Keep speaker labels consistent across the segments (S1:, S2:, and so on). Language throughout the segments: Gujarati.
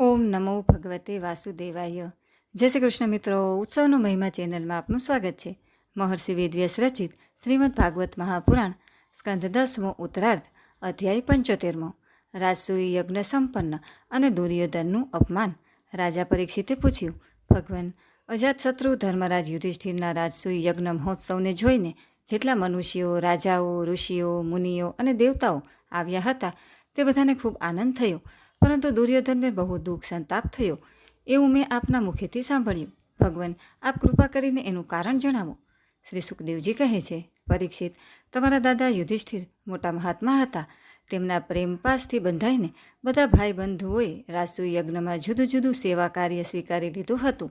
S1: ઓમ નમો ભગવતે વાસુદેવાય. જય શ્રી કૃષ્ણ મિત્રો, ઉત્સવનો મહિમા ચેનલમાં આપનું સ્વાગત છે. મહર્ષિ વેદવ્યાસ રચિત શ્રીમદ ભાગવત મહાપુરાણ, સ્કંદ દસમો ઉત્તરાર્ધ, અધ્યાય પંચોતેરમો. રાજસુઈ યજ્ઞ સંપન્ન અને દુર્યોધનનું અપમાન. રાજા પરીક્ષિતે પૂછ્યું, ભગવાન અજાતશત્રુ ધર્મરાજ યુધિષ્ઠિરના રાજસુઈ યજ્ઞ મહોત્સવને જોઈને જેટલા મનુષ્યો, રાજાઓ, ઋષિઓ, મુનિઓ અને દેવતાઓ આવ્યા હતા, તે બધાને ખૂબ આનંદ થયો. પરંતુ દુર્યોધનને બહુ દુઃખ સંતાપ થયો. એવું મેં આપના મુખેથી સાંભળ્યું. ભગવાન, આપ કૃપા કરીને એનું કારણ જણાવો. શ્રી સુખદેવજી કહે છે, પરીક્ષિત, તમારા દાદા યુધિષ્ઠિર મોટા મહાત્મા હતા. તેમના પ્રેમ પાસથી બંધાઈને બધા ભાઈ બંધુઓએ રાજસુ યજ્ઞમાં જુદું જુદું સેવા કાર્ય સ્વીકારી લીધું હતું.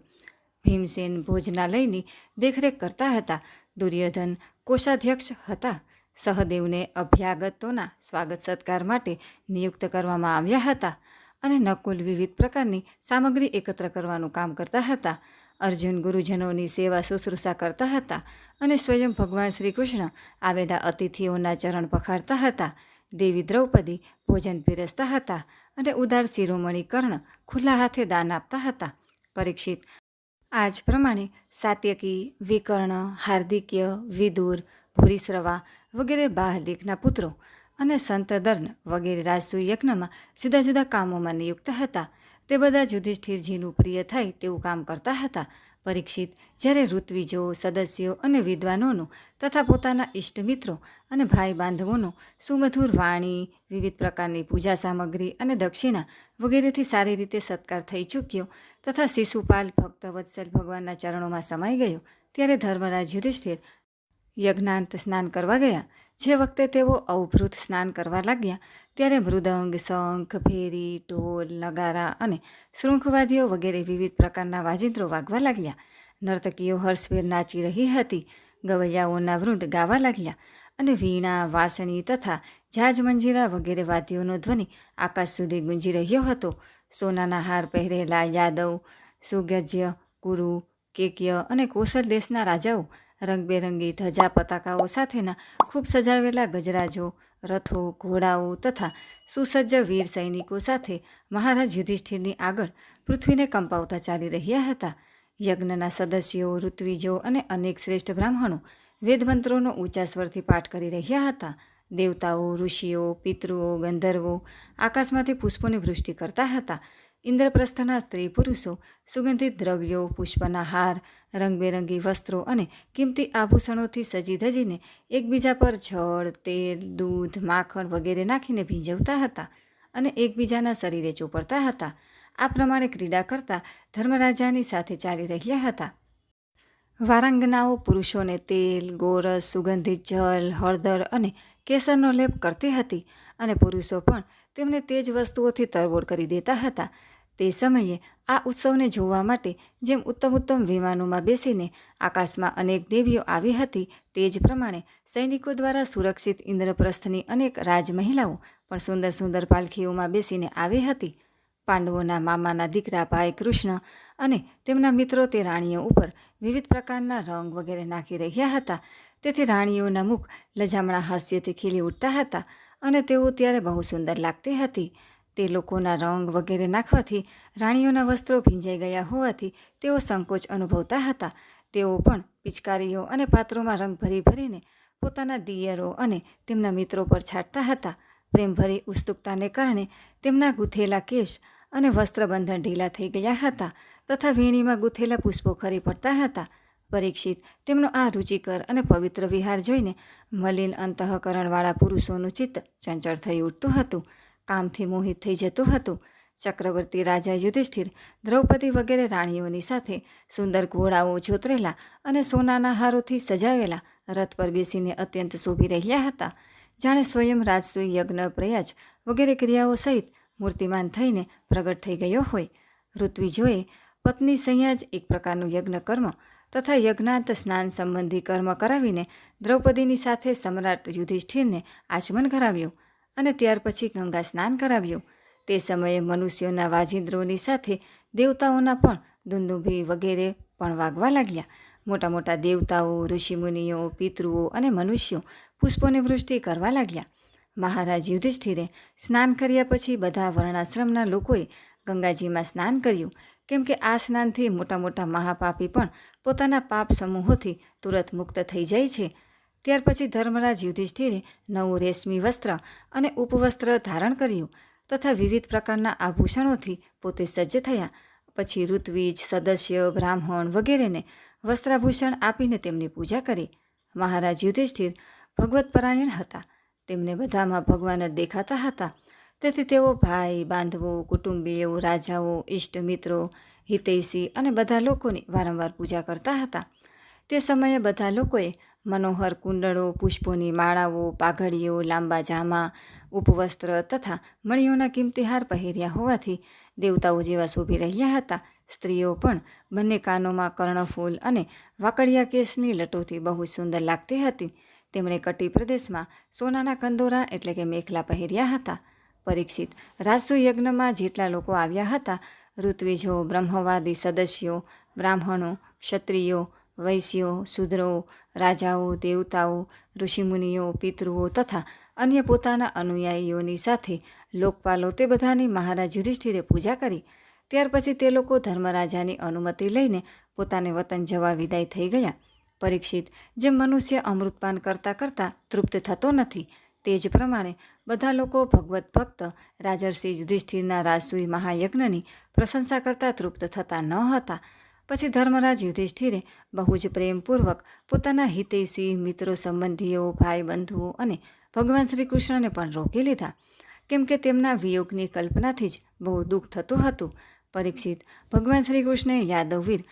S1: ભીમસેન ભોજનાલયની દેખરેખ કરતા હતા. દુર્યોધન કોષાધ્યક્ષ હતા. સહદેવને અભ્યાગતોના સ્વાગત સત્કાર માટે નિયુક્ત કરવામાં આવ્યા હતા અને નકુલ વિવિધ પ્રકારની સામગ્રી એકત્ર કરવાનું કામ કરતા હતા. અર્જુન ગુરુજનોની સેવા શુશ્રૂષા કરતા હતા અને સ્વયં ભગવાન શ્રી કૃષ્ણ આવેલા અતિથિઓના ચરણ પખાડતા હતા. દેવી દ્રૌપદી ભોજન પીરસતા હતા અને ઉદાર શિરોમણી કર્ણ ખુલ્લા હાથે દાન આપતા હતા. પરીક્ષિત આ જ પ્રમાણે સાત્યકી, વિકર્ણ, હાર્દિક્ય, વિદુર, ભૂરિશ્રવા વગેરે બાહલિકના પુત્રો અને સંત દર્ન વગેરે રાજસુ યજ્ઞમાં જુદા જુદા કામોમાં નિયુક્ત હતા. તે બધા યુધિષ્ઠિરજીનું પ્રિય થાય તેવું કામ કરતા હતા. પરીક્ષિત જ્યારે ઋત્વિજો, સદસ્યો અને વિદ્વાનોનું તથા પોતાના ઇષ્ટ મિત્રો અને ભાઈ બાંધવોનું સુમધુર વાણી, વિવિધ પ્રકારની પૂજા સામગ્રી અને દક્ષિણા વગેરેથી સારી રીતે સત્કાર થઈ ચૂક્યો તથા શિશુપાલ ભક્તવત્સલ ભગવાનના ચરણોમાં સમાઈ ગયો. ત્યારે ધર્મરાજ યુધિષ્ઠિર યજ્ઞાંત સ્નાન કરવા ગયા. જે વખતે તેઓ અવભૃત સ્નાન કરવા લાગ્યા, ત્યારે મૃદંગ, શંખ, ફેરી, ઢોલ, નગારા અને શૃંખવાદીઓ વગેરે વિવિધ પ્રકારના વાજિંત્રો વાગવા લાગ્યા. નર્તકીઓ હર્ષભેર નાચી રહી હતી, ગવૈયાઓના વૃંદ ગાવા લાગ્યા અને વીણા, વાસણી તથા જાજ મંજીરા વગેરે વાદ્યોનો ધ્વનિ આકાશ સુધી ગુંજી રહ્યો હતો. સોનાના હાર પહેરેલા યાદવ સુગજ્ય કુરુ કેકય અને કોસલ દેશના રાજાઓ રંગબેરંગી ધજા પતાકાઓ સાથેના ખૂબ સજાવેલા ગજરાજો, રથો, ઘોડાઓ તથા સુસજ્જ વીર સૈનિકો સાથે મહારાજ યુધિષ્ઠિરની આગળ પૃથ્વીને કંપાવતા ચાલી રહ્યા હતા. યજ્ઞના સદસ્યો, ઋત્વિજો અને અનેક શ્રેષ્ઠ બ્રાહ્મણો વેદમંત્રોનો ઊંચા સ્વરથી પાઠ કરી રહ્યા હતા. દેવતાઓ, ઋષિઓ, પિતૃઓ, ગંધર્વો આકાશમાંથી પુષ્પોની વૃષ્ટિ કરતા હતા. ઇન્દ્રપ્રસ્થના સ્ત્રી પુરુષો સુગંધિત દ્રવ્યો પુષ્પના હાર રંગબેરંગી વસ્ત્રો અને કિંમતી આભૂષણોથી સજી ધજીને એકબીજા પર જળ તેલ, દૂધ, માખણ વગેરે નાખીને ભીંજવતા હતા અને એકબીજાના શરીરે ચોપડતા હતા. આ પ્રમાણે ક્રીડા કરતા ધર્મરાજાની સાથે ચાલી રહ્યા હતા. વારાંગનાઓ પુરુષોને તેલ, ગોરસ, સુગંધિત જલ, હળદર અને કેસરનો લેપ કરતી હતી અને પુરુષો પણ તેમને તે જ વસ્તુઓથી તરબોળ કરી દેતા હતા. તે સમયે આ ઉત્સવને જોવા માટે જેમ ઉત્તમ ઉત્તમ વિમાનોમાં બેસીને આકાશમાં અનેક દેવીઓ આવી હતી, તે જ પ્રમાણે સૈનિકો દ્વારા સુરક્ષિત ઇન્દ્રપ્રસ્થની અનેક રાજમહિલાઓ પણ સુંદર સુંદર પાલખીઓમાં બેસીને આવી હતી. પાંડવોના મામાના દીકરા ભાઈ કૃષ્ણ અને તેમના મિત્રો તે રાણીઓ ઉપર વિવિધ પ્રકારના રંગ વગેરે નાખી રહ્યા હતા. તેથી રાણીઓના મુખ લજામણા હાસ્યથી ખીલી ઉઠતા હતા અને તેઓ ત્યારે બહુ સુંદર લાગતી હતી. તે લોકોના રંગ વગેરે નાખવાથી રાણીઓના વસ્ત્રો ભીંજાઈ ગયા હોવાથી તેઓ સંકોચ અનુભવતા હતા. તેઓ પણ પિચકારીઓ અને પાત્રોમાં રંગ ભરી ભરીને પોતાના દિયરો અને તેમના મિત્રો પર છાંટતા હતા. પ્રેમભરી ઉત્સુકતાને કારણે તેમના ગૂંથેલા કેશ અને વસ્ત્રબંધન ઢીલા થઈ ગયા હતા તથા વીણીમાં ગૂંથેલા પુષ્પો ખરી પડતા હતા. પરીક્ષિત તેમનો આ રુચિકર અને પવિત્ર વિહાર જોઈને મલિન અંતઃકરણવાળા પુરુષોનું ચિત્ત ચંચળ થઈ ઉઠતું હતું. કામથી મોહિત થઈ જતું હતું. ચક્રવર્તી રાજા યુધિષ્ઠિર દ્રૌપદી વગેરે રાણીઓની સાથે સુંદર ઘોડાઓ જોતરેલા અને સોનાના હારોથી સજાવેલા રથ પર બેસીને અત્યંત શોભી રહ્યા હતા. જાણે સ્વયં રાજસૂય, યજ્ઞ, પ્રયાજ વગેરે ક્રિયાઓ સહિત મૂર્તિમાન થઈને પ્રગટ થઈ ગયો હોય. ઋત્વિજોએ પત્ની સંયાજ એક પ્રકારનું યજ્ઞ કર્મ તથા યજ્ઞાંત સ્નાન સંબંધી કર્મ કરાવીને દ્રૌપદીની સાથે સમ્રાટ યુધિષ્ઠિરને આચમન કરાવ્યું. અને ત્યાર પછી ગંગા સ્નાન કરાવ્યું. તે સમયે મનુષ્યોના વાજિંદ્રોની સાથે દેવતાઓના પણ દુંદુભી વગેરે પણ વાગવા લાગ્યા. મોટા મોટા દેવતાઓ, ઋષિમુનિઓ, પિતૃઓ અને મનુષ્યો પુષ્પોની વૃષ્ટિ કરવા લાગ્યા. મહારાજ યુધિષ્ઠિરે સ્નાન કર્યા પછી બધા વર્ણાશ્રમના લોકોએ ગંગાજીમાં સ્નાન કર્યું. કેમ કે આ સ્નાનથી મોટા મોટા મહાપાપી પણ પોતાના પાપ સમૂહોથી તુરત મુક્ત થઈ જાય છે. ત્યાર પછી ધર્મરાજ યુધિષ્ઠિરે નવું રેશમી વસ્ત્ર અને ઉપવસ્ત્ર ધારણ કર્યું તથા વિવિધ પ્રકારના આભૂષણોથી પોતે સજ્જ થયા. પછી ઋત્વિજ, સદસ્ય, બ્રાહ્મણ વગેરેને વસ્ત્રાભૂષણ આપીને તેમની પૂજા કરી. મહારાજ યુધિષ્ઠિર ભગવતપરાયણ હતા. તેમને બધામાં ભગવાન જ દેખાતા હતા. તેથી તેઓ ભાઈ, બાંધવો, કુટુંબીઓ, રાજાઓ ઇષ્ટ મિત્રો, હિતૈષી અને બધા લોકોની વારંવાર પૂજા કરતા હતા. તે સમયે બધા લોકોએ મનોહર કુંડળો, પુષ્પોની માળાઓ, પાઘડીઓ, લાંબા જામા, ઉપવસ્ત્ર તથા મણીઓના કિંમતી હાર પહેર્યા હોવાથી દેવતાઓ જેવા શોભી રહ્યા હતા. સ્ત્રીઓ પણ બંને કાનોમાં કર્ણફૂલ અને વાકડિયા કેસની લટોથી બહુ સુંદર લાગતી હતી. તેમણે કટી પ્રદેશમાં સોનાના કંદોરા એટલે કે મેખલા પહેર્યા હતા. પરીક્ષિત રાસુ યજ્ઞમાં જેટલા લોકો આવ્યા હતા, ઋત્વિજો, બ્રહ્મવાદી સદસ્યો, બ્રાહ્મણો, ક્ષત્રિયો વૈશ્યો શુદ્રો રાજાઓ, દેવતાઓ, ઋષિમુનિઓ, પિતૃઓ તથા અન્ય પોતાના અનુયાયીઓની સાથે લોકપાલો તે બધાની મહારાજ યુધિષ્ઠિરે પૂજા કરી. ત્યાર પછી તે લોકો ધર્મરાજાની અનુમતિ લઈને પોતાને વતન જવા વિદાય થઈ ગયા. પરીક્ષિત જેમ મનુષ્ય અમૃતપાન કરતાં કરતાં તૃપ્ત થતો નથી, તે જ પ્રમાણે બધા લોકો ભગવત ભક્ત, રાજર્ષિ યુધિષ્ઠિરના રાજસુઈ મહાયજ્ઞની પ્રશંસા કરતાં તૃપ્ત થતા ન હતા. પછી ધર્મરાજ યુધિષ્ઠિરે બહુ જ પ્રેમપૂર્વક પોતાના હિતૈષી, મિત્રો સંબંધીઓ ભાઈ બંધુઓ અને ભગવાન શ્રી કૃષ્ણને પણ રોકી લીધા. કેમ કે તેમના વિયોગની કલ્પનાથી જ બહુ દુઃખ થતું હતું. પરીક્ષિત ભગવાન શ્રી કૃષ્ણે યાદવવીર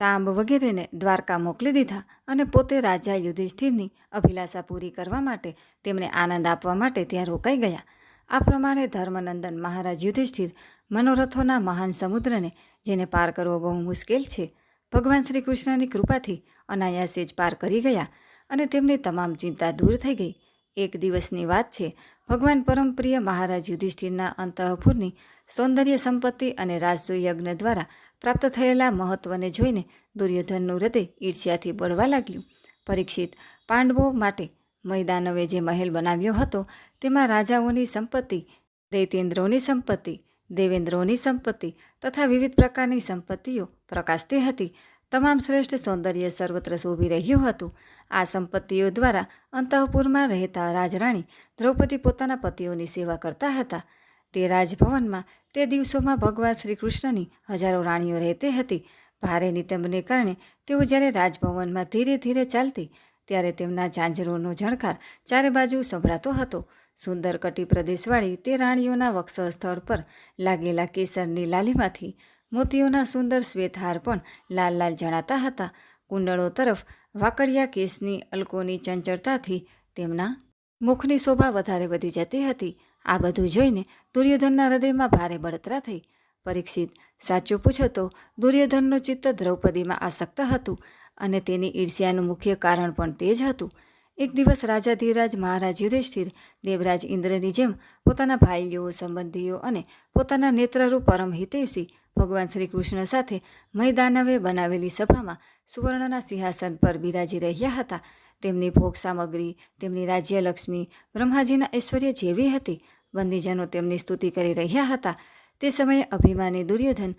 S1: તાંબ વગેરેને દ્વારકા મોકલી દીધા અને પોતે રાજા યુધિષ્ઠિરની અભિલાષા પૂરી કરવા માટે તેમને આનંદ આપવા માટે ત્યાં રોકાઈ ગયા. આ પ્રમાણે ધર્મનંદન મહારાજ યુધિષ્ઠિર મનોરથોના મહાન સમુદ્રને, જેને પાર કરવો બહુ મુશ્કેલ છે, ભગવાન શ્રી કૃષ્ણની કૃપાથી અનાયાસે જ પાર કરી ગયા અને તેમની તમામ ચિંતા દૂર થઈ ગઈ. એક દિવસની વાત છે, ભગવાન પરમપ્રિય મહારાજ યુધિષ્ઠિરના અંતઃપુરની સૌંદર્ય સંપત્તિ અને રાજસુ યજ્ઞ દ્વારા પ્રાપ્ત થયેલા મહત્વને જોઈને દુર્યોધનનું હૃદય ઈર્ષ્યાથી બળવા લાગ્યું. પરીક્ષિત પાંડવો માટે મૈદાનવે જે મહેલ બનાવ્યો હતો, તેમાં રાજાઓની સંપત્તિ દૈતેન્દ્રોની સંપત્તિ, દેવેન્દ્રોની સંપત્તિ તથા વિવિધ પ્રકારની સંપત્તિઓ પ્રકાશતી હતી. તમામ શ્રેષ્ઠ સૌંદર્ય સર્વત્ર શોભી રહ્યું હતું. આ સંપત્તિઓ દ્વારા અંતઃપુરમાં રહેતા રાજરાણી દ્રૌપદી પોતાના પતિઓની સેવા કરતા હતા. તે રાજભવનમાં તે દિવસોમાં ભગવાન શ્રી કૃષ્ણની હજારો રાણીઓ રહેતી હતી. ભારે નિતંબને કારણે તેઓ જ્યારે રાજભવનમાં ધીરે ધીરે ચાલતી ત્યારે તેમના ઝાંઝરોનો ઝણકાર ચારે બાજુ સંભળાતો હતો. સુંદર કટી પ્રદેશવાળી તે રાણીઓના વક્ષ સ્થળ પર લાગેલા કેસરની લાલીમાંથી મોતીઓના સુંદર શ્વેતહાર પણ લાલ લાલ જણાતા હતા. કુંડળો તરફ વાકડિયા કેસની અલકોની ચંચળતાથી તેમના મુખની શોભા વધારે વધી જતી હતી. આ બધું જોઈને દુર્યોધનના હૃદયમાં ભારે બળતરા થઈ. પરીક્ષિત સાચું પૂછો તો દુર્યોધનનું ચિત્ત દ્રૌપદીમાં આસક્ત હતું. અને તેની ઈર્ષ્યાનું મુખ્ય કારણ પણ તે જ હતું. એક દિવસ રાજા ધીરાજ મહારાજ યુધિષ્ઠિર દેવરાજ ઇન્દ્રની જેમ પોતાના ભાઈઓ, સંબંધીઓ અને પોતાના નેત્રરૂપ પરમ હિતેશી ભગવાન શ્રી કૃષ્ણ સાથે મૈદાનવે બનાવેલી સભામાં સુવર્ણના સિંહાસન પર બિરાજી રહ્યા હતા. તેમની ભોગ સામગ્રી, તેમની રાજ્યલક્ષ્મી બ્રહ્માજીના ઐશ્વર્ય જેવી હતી. બંદીજનો તેમની સ્તુતિ કરી રહ્યા હતા. તે સમયે અભિમાની દુર્યોધન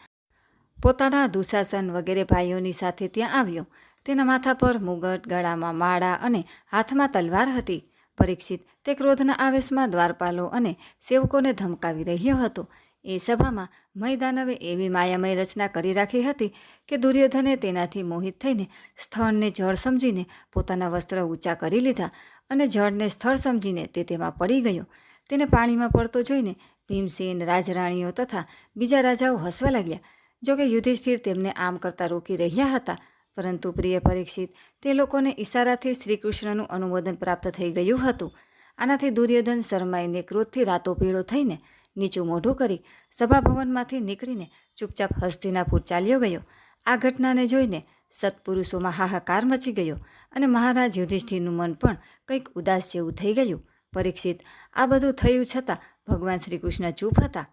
S1: પોતાના દુશાસન વગેરે ભાઈઓની સાથે ત્યાં આવ્યો. તેના માથા પર મુગટ, ગળામાં માળા અને હાથમાં તલવાર હતી. પરીક્ષિત તે ક્રોધના આવેશમાં દ્વારપાલો અને સેવકોને ધમકાવી રહ્યો હતો. એ સભામાં મૈદાનવે એવી માયામય રચના કરી રાખી હતી કે દુર્યોધને તેનાથી મોહિત થઈને સ્થળને જળ સમજીને પોતાના વસ્ત્ર ઊંચા કરી લીધા અને જળને સ્થળ સમજીને તે તેમાં પડી ગયો. તેને પાણીમાં પડતો જોઈને ભીમસેન, રાજરાણીઓ તથા બીજા રાજાઓ હસવા લાગ્યા. જોકે યુધિષ્ઠિર તેમને આમ કરતા રોકી રહ્યા હતા. પરંતુ પ્રિય પરીક્ષિત, તે લોકોને ઈશારાથી શ્રીકૃષ્ણનું અનુમોદન પ્રાપ્ત થઈ ગયું હતું. આનાથી દુર્યોધન શરમાઈને ક્રોધથી રાતો પીળો થઈને નીચું મોઢું કરી સભાભવનમાંથી નીકળીને ચૂપચાપ હસ્તિનાપુર ચાલ્યો ગયો. આ ઘટનાને જોઈને સત્પુરુષોમાં હાહાકાર મચી ગયો અને મહારાજ યુધિષ્ઠિરનું મન પણ કંઈક ઉદાસ જેવું થઈ ગયું. પરીક્ષિત, આ બધું થયું છતાં ભગવાન શ્રી કૃષ્ણ ચૂપ હતા.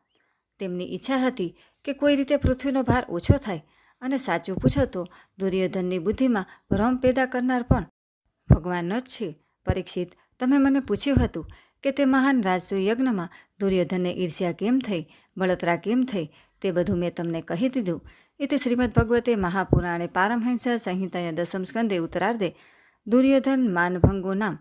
S1: તેમની ઈચ્છા હતી કે કોઈ રીતે પૃથ્વીનો ભાર ઓછો થાય. અને સાચું પૂછો તો દુર્યોધનની બુદ્ધિમાં ભ્રમ પેદા કરનાર પણ ભગવાન જ છે. પરીક્ષિત, તમે મને પૂછ્યું હતું કે તે મહાન રાજસૂય યજ્ઞમાં દુર્યોધનને ઈર્ષ્યા કેમ થઈ, બળતરા કેમ થઈ, તે બધું મેં તમને કહી દીધું. એ તે શ્રીમદ ભગવતે મહાપુરાણે પારમહંસા સંહિતાના દસમ સ્કંદે ઉતરાર્ધે દુર્યોધન માનભંગો નામ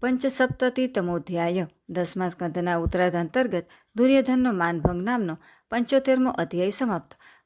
S1: પંચસપ્તતિ તમોધ્યાય દસમા સ્કંદના ઉત્તરાર્ધ અંતર્ગત દુર્યોધનનો માનભંગ નામનો પંચોતેરમો અધ્યાય સમાપ્ત